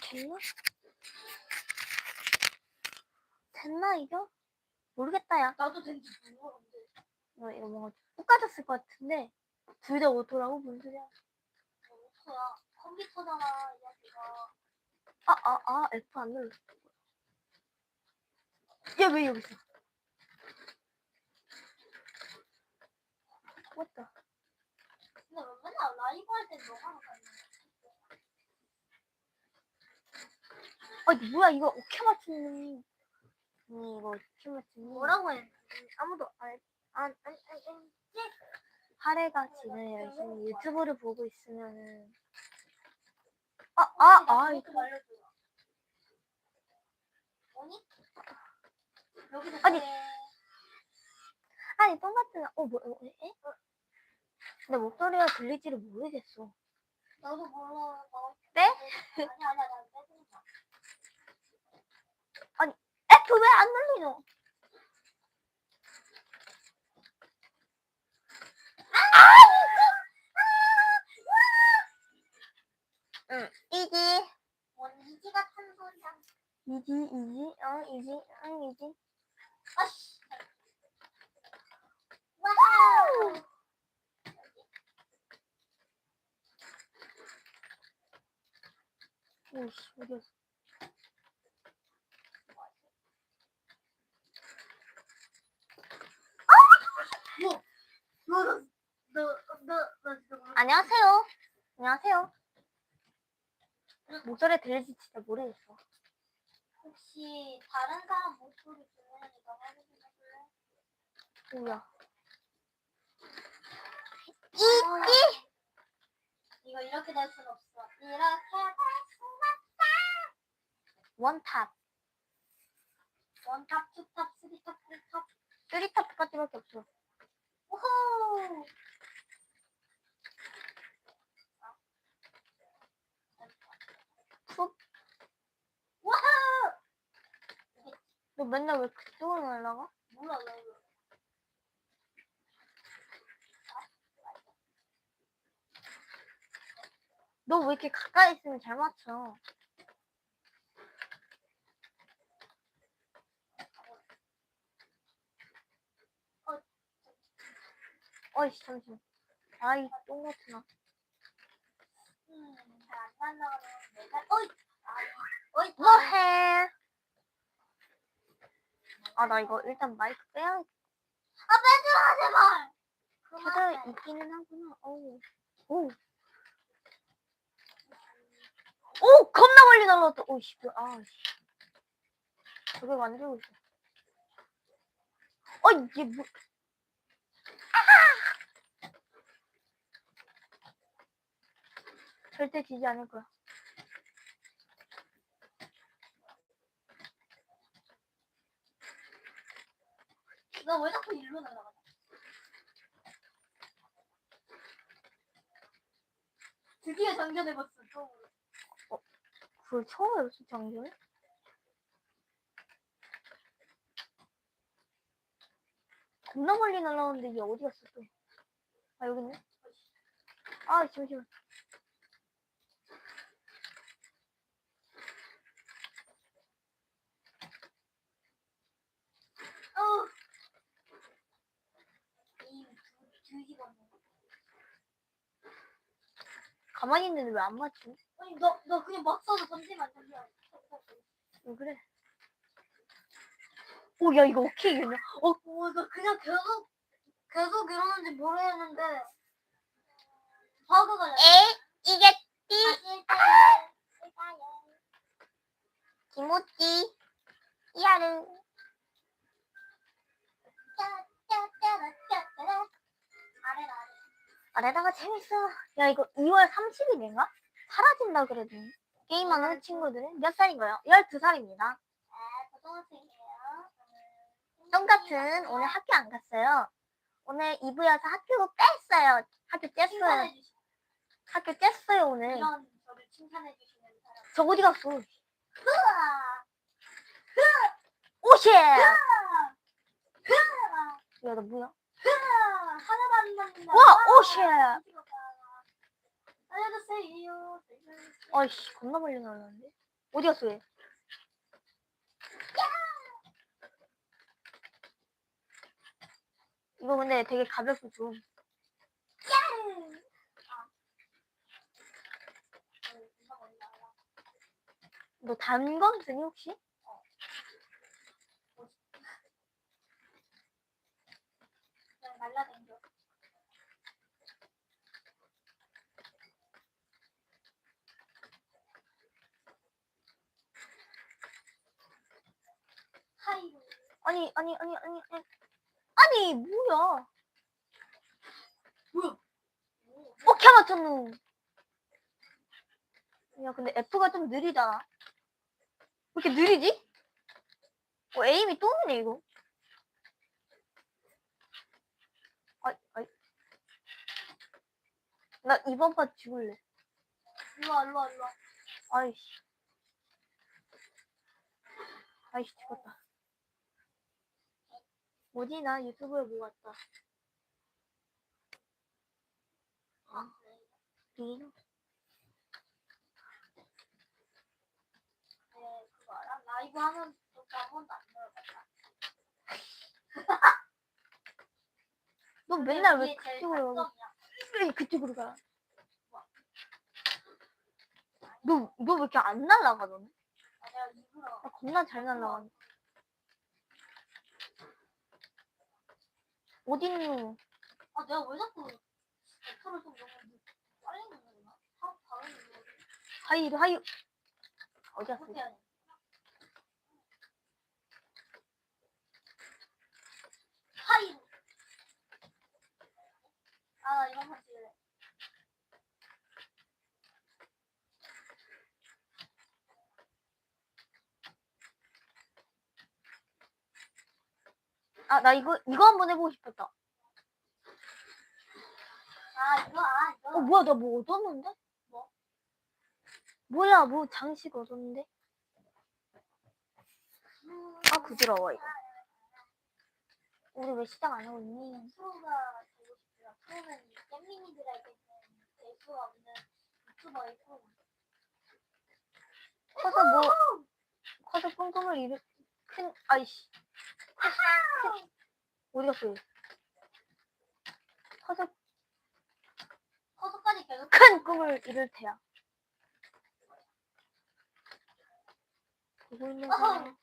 됐나? 됐나 이거? 모르겠다 야. 나도 된지 모르는데. 이거, 이거 뭔가 똑같았을 것 같은데 둘 다 오토라고 뭔 소리야? 오토야. 컴퓨터잖아, 이 자식아. 아아 아 F 안 눌렀어. 얘왜 여기 있어? 맞다. 근데 왜 맨날 라이브 할 때 너가 하는 거야? 아니 뭐야 이거 어떻게 맞추니? 음, 이거 어떻게 맞추니? 뭐라고 해? 아무도 안, 안, 안, 안, 안. 하래가 지금 열심히 유튜브를 보고 있으면은 아, 아, 아, 이렇게 말려줘. 뭐니? 여기서 아니. 아니 똑같은 어 뭐, 어, 에? 내 목소리가 들릴지를 모르겠어. 나도 몰라. 나 네? 아니 아니야 나 빼주는 거야. F 왜안 눌리노? 응, 이지, 뭔 이지가 탄 소리야. 이지, 이지, 어, 이지, 응, 이지. 아씨. 와우. 오씨, 어디 갔어? 너너너너 지금 안녕하세요. 안녕하세요. 목소리 들릴지 진짜 모르겠어. 혹시 다른 사람 목소리 들으니까 확인해 볼래? 뭐야? 이지. 이거 이렇게 될 순 없어. 이렇게 될 순 없다. 원탑, 원탑, 투탑, 쓰리탑, 포탑. 쓰리탑 까지밖에 없어. 너 맨날 왜 그쪽으로 날라가? 몰라 왜 왜. 너왜 이렇게 가까이 있으면 잘 맞춰? 어이씨, 잠시만. 아이, 똥 같구나. 음, 잘안 날라가면 내가 어이. 아, 어이. 뭐해? 아, 나 이거 일단 마이크 빼야, 아 빼주라 제발. 그만. 있기는 하구나. 어우. 오. 오! 겁나 멀리 날라왔다. 오씨, 그, 아, 씨. 저게 만들고 있어. 어, 이게 뭐. 아! 절대 지지 않을 거야. 너왜 자꾸 일로 날아가? 드디어 장전해봤어. 처음으로. 그걸 처음 해봤어, 장전 을? 겁나 멀리 날라오는데 이게 어디 갔어, 또? 아, 여기 있네? 아, 잠시만. 어. 가만히 있는데 왜 안 맞지? 아니 너 너 그냥 막 써서 던지면 안 된다. 왜 그래? 오, 야, 이거 어떻게 이겼냐? 어, 어, 너 그냥 계속 계속 이러는지 모르겠는데 버그가 나. 에? 이겼지? 다시 김모찌. 이하르. 아래라 아래. 아래다가 재밌어. 야, 이거 2월 30일인가? 사라진다 그러더니. 게임하는 친구들은 몇 살인가요? 12살입니다. 아, 고등학생이에요. 똥같은 오늘 학교 안 갔어요. 오늘 2부여서 학교 뺐어요. 학교. 칭찬해 주시. 학교 뗐어요, 오늘. 이런 저를 칭찬해 주시는 사람. 저 어디 갔어? 오씨! 야. 너 뭐야? 하나도 안. 와, 오씨! 알려주세요. 아이씨, 겁나 멀리 날랐는데? 어디 갔어 얘? 이거 근데 되게 가볍고 좀. 너 단검 쓰니 혹시? 아니 아니 아니 아니 아니 아니 뭐야? 뭐야? 어케 맞췄노. 야 근데 F가 좀 느리다. 왜 이렇게 느리지? 어, 에임이 또 느네 이거. 아이 아이. 나 이번 판 죽을래. 일로와, 일로와, 일로와. 아이씨. 아이씨 죽었다. 뭐지 나 유튜브에 뭐 봤다. 아, 린? 네, 그거 알아? 라이브 하면 저거 한 번도 안 들어봤다. 너 맨날 왜 그쪽으로 가? 장점이야. 왜 그쪽으로 가? 너, 너 왜 이렇게 안 날아가, 너는? 아, 내가 일부러. 나 겁나 잘 날아가. 어딨노? 아, 내가 왜 자꾸 F를 좀 너무 빨리 누르나? 하, 바로 누르. 하이루, 하이루. 어디 갔어? 어떻게 해야 돼? 하이로. 아, 나 이런 거 아, 나 이거, 이거 한번 해보고 싶었다. 아, 이거, 아, 이거. 어, 뭐야, 나 뭐 얻었는데? 뭐? 뭐야, 뭐 장식 얻었는데? 아, 부드러워, 이거. 우리 왜 시작 안 하고 있니? 프로가 되고 싶어요. 프로는 잼민이들에게는 될 수 없는 유튜버의 프로. 커서 뭐, 커서 뿜뿜을 이루, 큰, 아이씨. 큰, 어디 갔어, 얘? 커서 커서까지 계속 큰 꿈을 이룰 테야. 보고 있는 거야.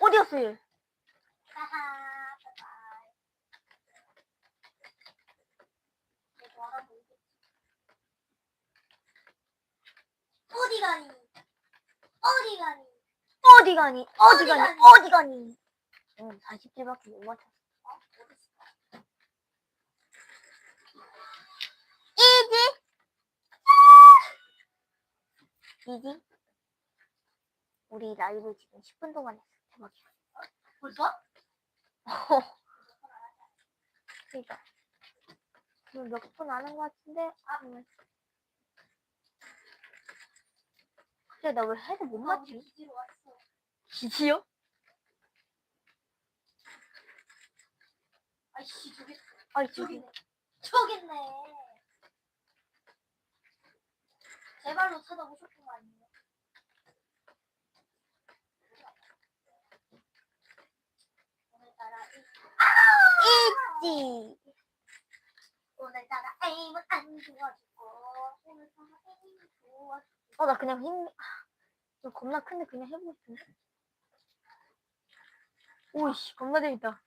어디 갔어, 얘? 어디 가니? 어디 가니? 어디 가니? 어디 가니? 어디 가니? 응, 40개밖에 못 맞췄어. 어? 이지? 이지? 우리 라이브 지금 10분 동안 했어. 대박이야. 벌써? 그니까. 지금 몇분안한것 같은데? 아, 음. 근데 나왜 헤드 못 맞지? 기지요? 아이씨, 저기, 아이, 저기. 저기네. 저기 있네. 제 발로 찾아오셨던 거 아니에요? 오늘따라 이- 있지. 오늘따라 에임은 안 좋아지고 오늘따라 에임은 좋아지고 어, 나 그냥 힘, 너 겁나 큰데 그냥 해보고 싶은데? 오이씨, 겁나 재밌다.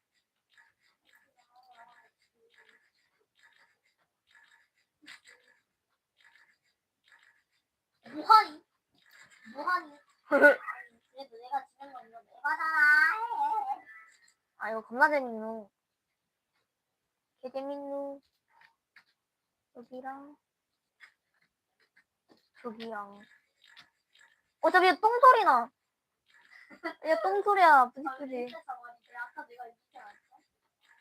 뭐하니? 뭐하니? 그래도 내가 지는 건 이거 내가잖아 아, 이거 겁나 재밌노. 개 재밌노. 여기랑, 저기랑. 어, 저기 똥소리 나. 야, 똥소리야, 부지부지. 했어?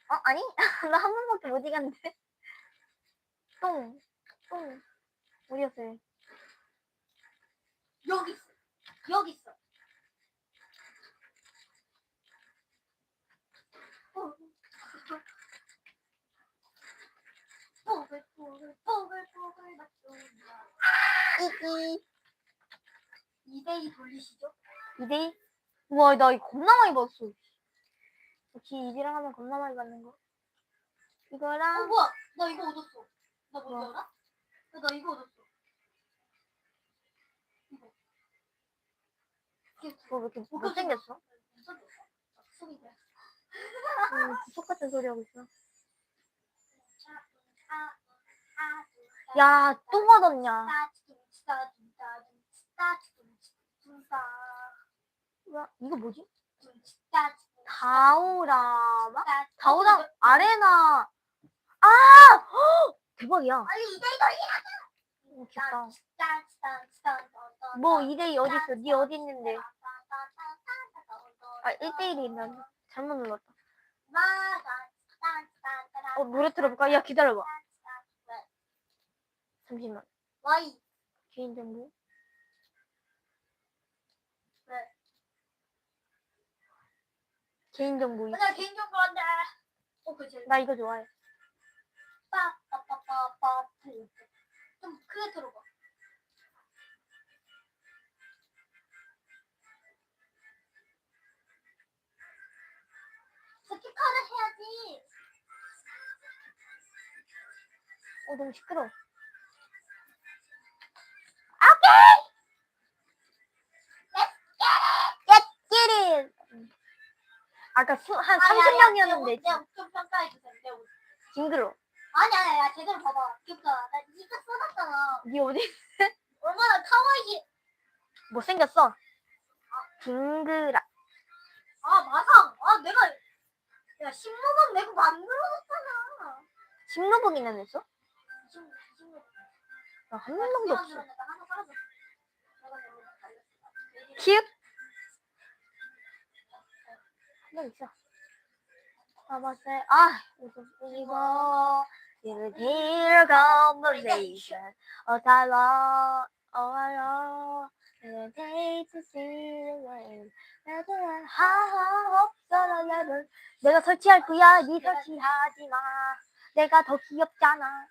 어, 아니? 나 한 번밖에 못 이겼는데. 똥, 똥. 어디 갔어? 얘? 여기 있어 여기 있어 뽀글 뽀글 뽀글 뽀글 뽀글 맞춘다 끼끼. 2대2 돌리시죠? 2대2? 우와, 나 이거 겁나 많이 봤어. 역시 2대랑 하면 겁나 많이 받는 거. 어 이거랑, 뭐야 나 이거 얻었어 나 뭔지 뭐? 알아? 야, 나 이거 얻었어 이거 이게 그거 왜 이렇게 어, 못생겼어? 무슨 소리야? 소리야 음, 부속 같은 소리 하고 있어. 아, 야, 또 받았냐. 뭐야, 이거 뭐지? 다오라마? 다오라 아레나. 아! 헉! 대박이야. 오, 귀엽다. 뭐뭐 2대2 어디 있어? 니 어디 있는데? 아, 1대1이 있나? 잘못 눌렀다. 어, 노래 들어볼까? 야, 기다려봐. 잠시만. 와이 개인 정보. 개인정보. 나 개인적으로 한다 어 그치 나 이거 좋아해. 빠 빠 빠 빠 빠 좀 크게 들어봐 스피커를 해야지 어, 너무 시끄러워. Get, get it! 아까 수, 한 30명이었는데 내가 좀 평가해 주세요 내가 올- 징그러. 아니 아니 야 제대로 봐봐 귀엽다 나 이거 써놨잖아 니 어디 얼마나 카와이지 못생겼어? 징그라. 아 마상 아 내가 야 10만원 내고 만들어놨잖아 심노봉이나 냈어? 20, 20만 나한 명도 없어. 하나 빨아줬어 내가 내가 달렸어 키읔? 한명 있어. 봐봤어요. 아, 이거. Dear, dear conversation. Oh, I love, oh, I love. And hate to see the way. 나도 하하 없어라, 내를. 내가 설치할 거야, 니 설치하지 마. 내가 더 귀엽잖아.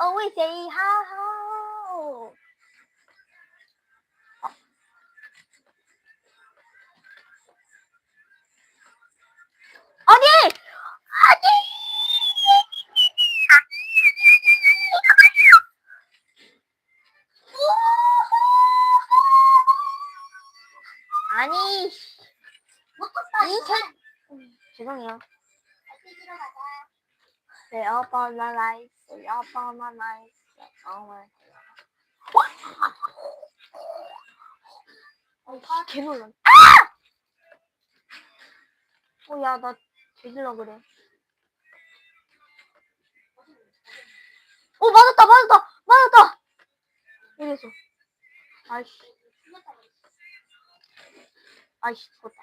Always say 하하. 아니! 아니! 아니, 새- 죄송해요. Stay up all my life, stay all my 아, 개 놀랐네. 어, 야, 나 되질러 그래. 오, 맞았다, 맞았다, 맞았다! 이래서. 아이씨, 아이씨, 죽었다.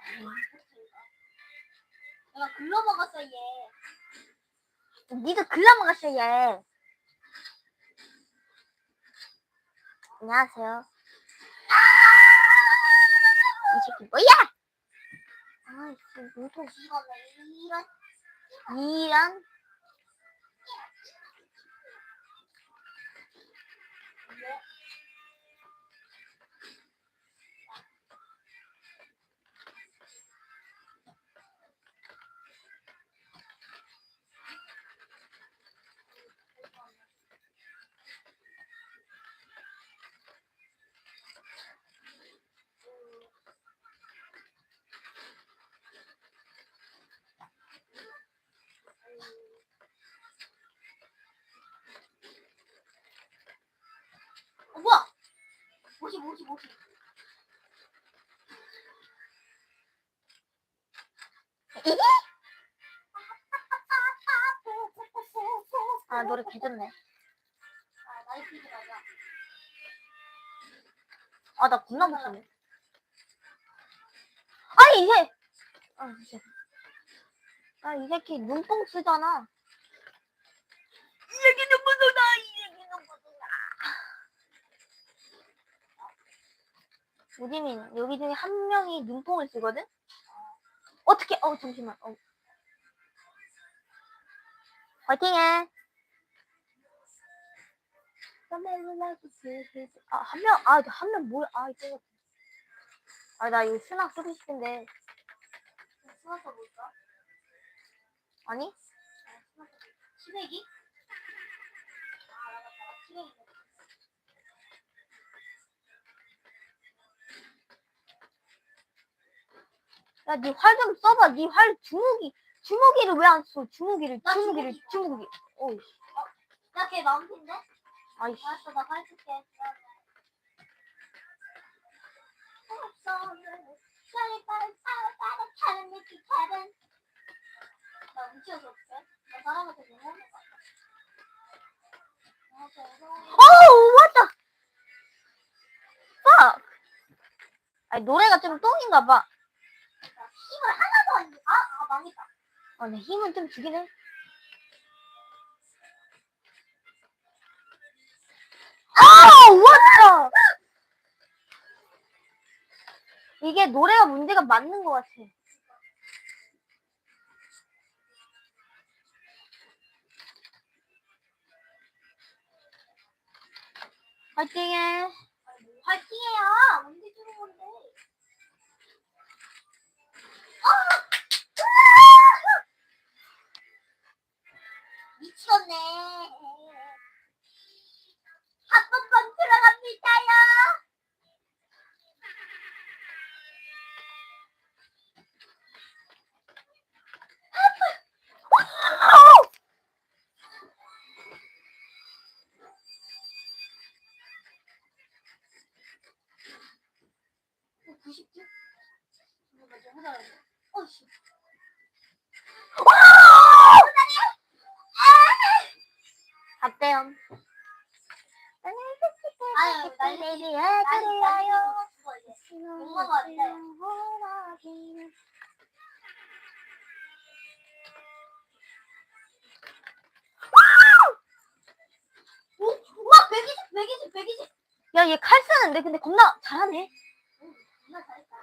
내가 글러 먹었어 얘 니가 글라 먹었어, 얘. 안녕하세요. 이 새끼 뭐야? 아이씨, 무슨 이거는 이런 이런 어 50, 50, 50. 아, 노래 개졌네. 아, 나 겁나 못하네 아이 새아이 아, 새끼 눈뽕 쓰잖아 우지민 여기 중에 한 명이 눈뽕을 쓰거든. 어떻게? 어 잠시만. 어. 화이팅해. 아, 한 명, 아, 한 명 뭐야? 아, 이거. 아, 나 이거 수나 쓰고 싶은데. 수화서 볼까? 아니? 치매기? 아, 맞다. 치매기. 야, 니활좀 써봐. 니활 주무기, 주무기를 왜 안 써? 주무기를, 나 주무기를, 주무기 주무기. 어이, 나걔 마운틴데? 아이씨. 알았어, 나 가르칠게. 나 어떡해? 나 사람한테 같아. 아, 죄송해요. 어우, 왔다! fuck! 아니, 노래가 좀 똥인가 봐. 나 힘을 하나도 안 줘. 아, 아, 망했다. 아, 내 힘은 좀 주긴 해. 아, 왔다! 이게 노래가 문제가 맞는 것 같아. 미쳤네. 한 번만 들어갑니다요. 어, 90점? 잠깐만, 좀 하자. 어이씨. 욕 먹어야 돼. 오, 우와, 120, 120, 120. 야, 얘 칼 쓰는데? 근데 겁나 잘하네. 정말 잘했다.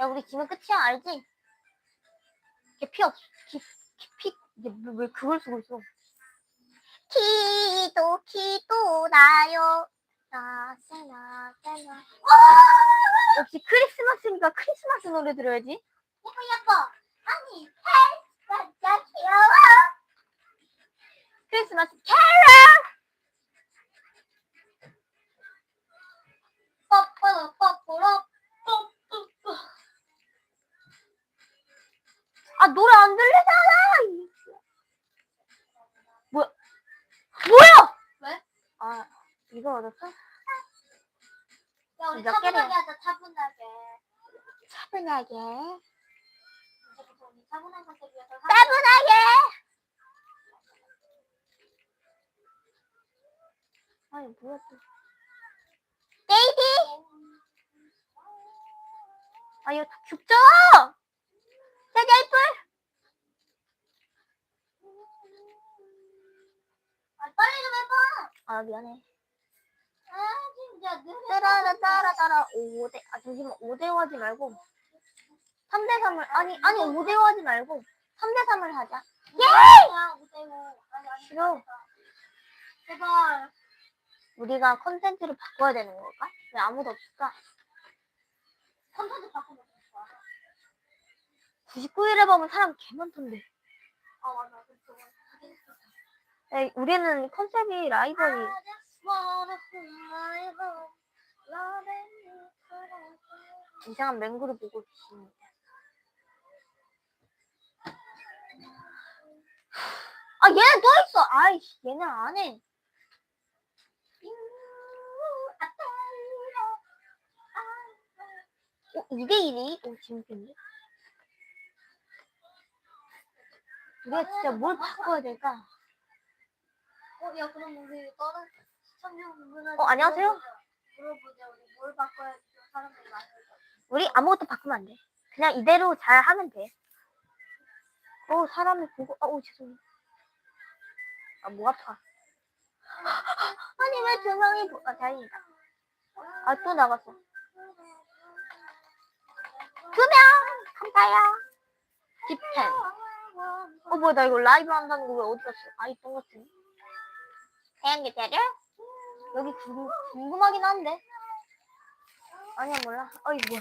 야, 우리 지면 끝이야, 알지? 걔 피 없, 기, 기, 피, 왜, 왜 그걸 쓰고 있어? 키도, 키도 나요. 역시 크리스마스니까 크리스마스 노래 들어야지. 예뻐, 예뻐. 아니, 헬, 진짜 귀여워. 크리스마스 캐럴! 뽀뽀로, 뽀뽀로, 뽀뽀뽀. 아, 노래 안 들리잖아! 뭐야? 뭐야! 왜? 아, 이거 얻었어? 야, 우리 몇 차분하게? 하자, 차분하게. 차분하게. 이제부터 우리 차분한 컨셉이어서. 차분하게! 아니, 뭐야, 또. 데이비! 아, 이거 죽죠! 짜자, 이뿔! 아, 빨리 좀 해봐. 아, 미안해. 아, 진짜. 따라라, 따라, 따라, 5대, 아, 잠시만, 5대5 하지 말고. 3대 3을, 아니, 아니, 5대5 하지 말고. 3대 3을 하자. 야, 못해요. 아니, 아니, 싫어. 제발. 우리가 컨텐츠를 바꿔야 되는 걸까? 왜 아무도 없을까? 컨텐츠 바꾸면 좋아. 99일에 보면 사람 개 많던데. 아, 맞아. 에, 우리는 컨셉이 라이벌이. 이상한 맹구를 보고 있습니다. 아, 얘는 또 있어! 아이씨, 얘는 안 해. 어, 2대1이? 오, 재밌겠네. 우리가 진짜 뭘 바꿔야 될까? 어, 야, 그럼 우리 다른 시청자분들한테 어, 안녕하세요? 물어보자. 우리 뭘 바꿔야 지 사람들이 올 것. 우리 아무것도 바꾸면 안 돼. 그냥 이대로 잘 하면 돼. 어, 사람을 보고, 어, 죄송해요. 아, 목 아파. 아니, 왜두 명이, 보... 아, 다행이다. 아, 또 나갔어. 두 명! 감사야. 딥텐. 어, 뭐야, 나 이거 라이브 한다는 거 왜 어디 갔어? 아이, 똥 같은. 게 때려? 여기 궁, 궁금하긴 한데. 아니야 몰라. 어이 뭐야.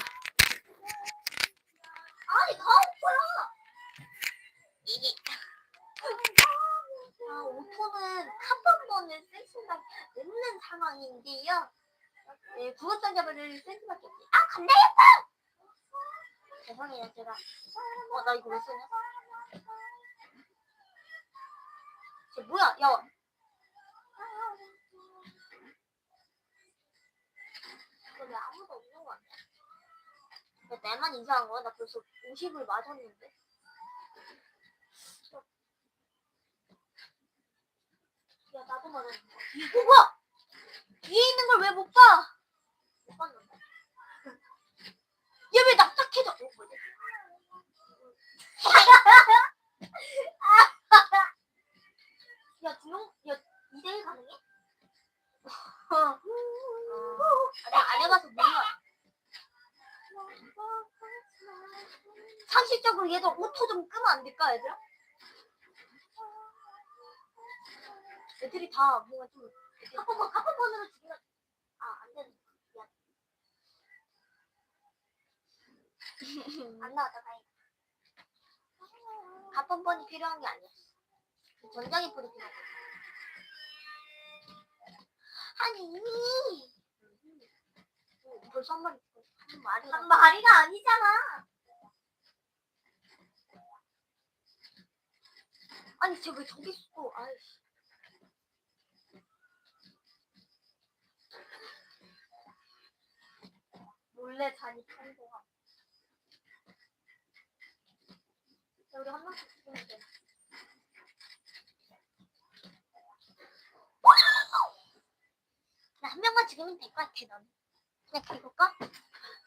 아니 다음 거야. 이게 아 번만을 쓸 수가 없는 상황인데요. 네, 구급상 잡을 쓸 수밖에 없지. 아 간다였다. 죄송해요 제가. 어 나 이거 왜 쓰냐? 쟤 뭐야? 야. 근데 아무도 없는 거 아니야? 야, 내만 이상한 거야? 나 벌써 50을 맞았는데. 야, 나도 맞았는데. 어, 뭐야? 뒤에 있는 걸 왜 못 봐? 못 봤는데. 얘 왜 납작해져? 어, 뭐지? 야, 두용, 야, 2대1 가능해? 어. 아니, 안 해봐서 몰라. 상식적으로 얘들 5초 좀 끄면 안 될까, 얘들아? 애들이 다 뭔가 좀 카폰번 카폰번으로 죽이면 아안 되는 미안 안 나왔다 다행이다 카폰번이 필요한 게 아니었어 폴이 필요한 거야 아니 어, 벌써 한 마리 한 마리 한 마리가 아니잖아 아니 쟤왜 저기 있어 아이씨 몰래 자니 성공함. 자, 우리 한 명씩 죽이면 돼. 나 한 명만 죽이면 될 것 같아, 넌. 그냥 죽을까?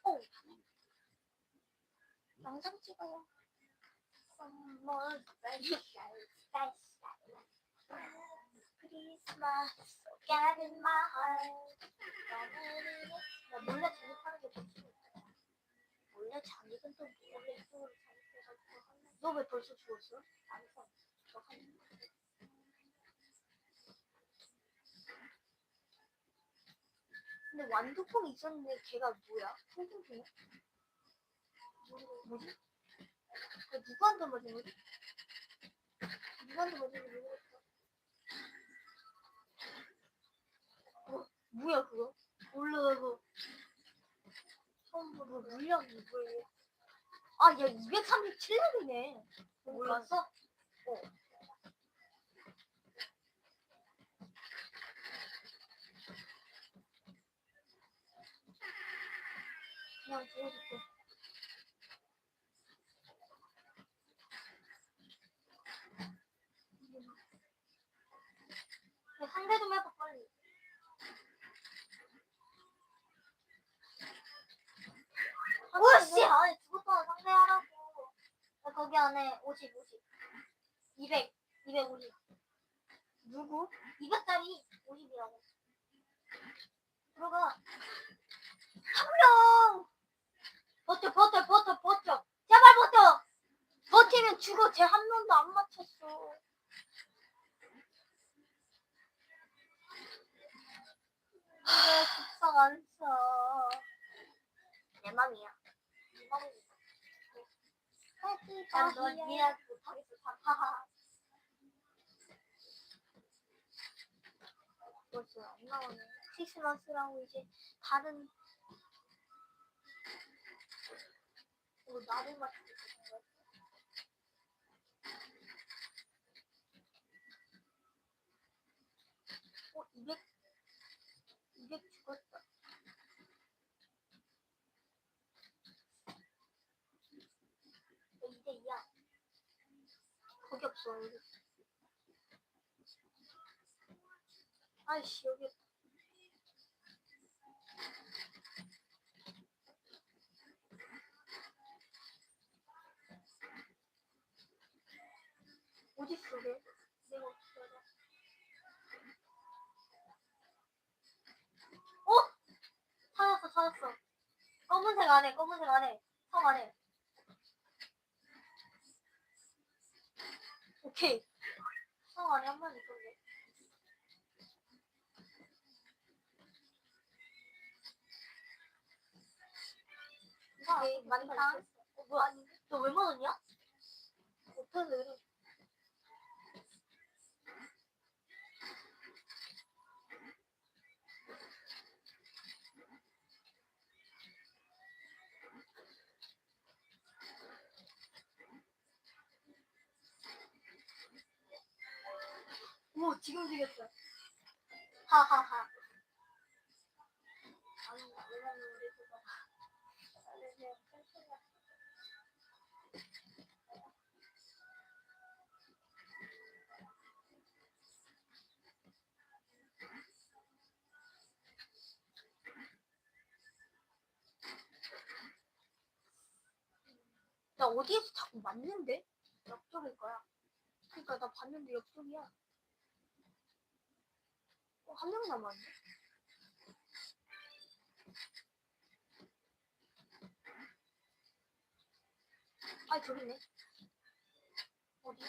오. 영상 찍어요. 크리스마스 my heart 나 몰래 잔입하는 게 좋지. 몰래 잔입은 또 몰래 이쪽으로 잔입해가지고 너왜 벌써 죽었어? 아니서 저 한. 근데 완두콩 있었는데 걔가 뭐야? 통통통이야? 뭐지? 그 누구한테 맞은 거지? 누구한테 맞은 거지. 어, 뭐야 그거? 올라가고 처음 보고 물량이 뭐예요? 아, 야 237렙이네. 몰랐어? 어. 그냥 보여줄게. 야, 상대 좀 해봐 빨리. 오씨 안에 죽었잖아 상대하라고. 야, 거기 안에 50, 50. 200, 250. 누구? 200짜리 50이라고. 들어가. 한 명! 버텨, 버텨, 버텨, 버텨. 제발 버텨! 버티면 죽어. 쟤 한 명도 안 맞췄어. 왜 속상 안 쳐? 내 맘이야. 내 맘이야. 벌써 안 나오네. 크리스마스라고 이제 다른 어, 나를 맞추고 있는 거야. 어, 200, 200 죽었다. 너 2대 2야. 거기 없어, 여기. 아이씨, 여기. 어딨어, 걔? 내가 어떻게 알아? 어? 찾았어, 찾았어. 검은색 안에, 검은색 안에, 성 안에. 오케이. 어, 아니, 한 번 있던데. 이게 많다. 어, 뭐야? 너왜 만원이야? 못하는 래? 오, 지금 되겠어. 하하하. 나 어디에서 자꾸 맞는데? 옆쪽일 거야. 그러니까 나 봤는데 옆쪽이야. 어, 한명 남았네. 아, 저기 있네. 어디?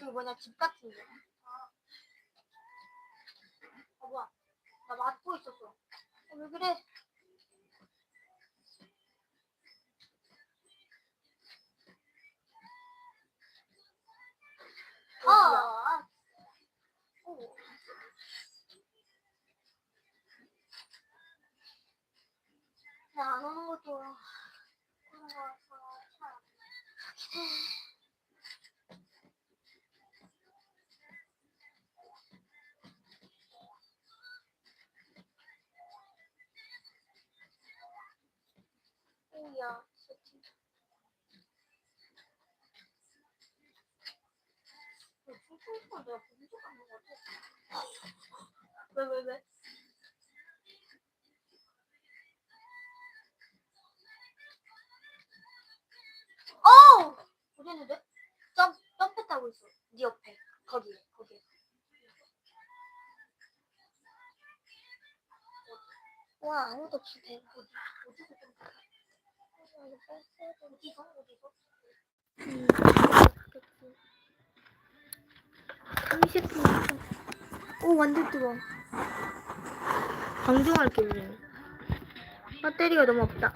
여기 뭐냐, 집 같은데. 아, 아 뭐야. 나 맞고 있었어. 아, 왜 그래? 아, 아. 오. 나 안 오는 것도 그런 거라서 참. 오야, 세팅. 춤추는 내가 본적 없는 것 같아. 왜, 왜, 왜? 아무도 없어 대박. 음, 30분. 오 완전 뜨거. 방종할 게 없네. 배터리가 너무 없다.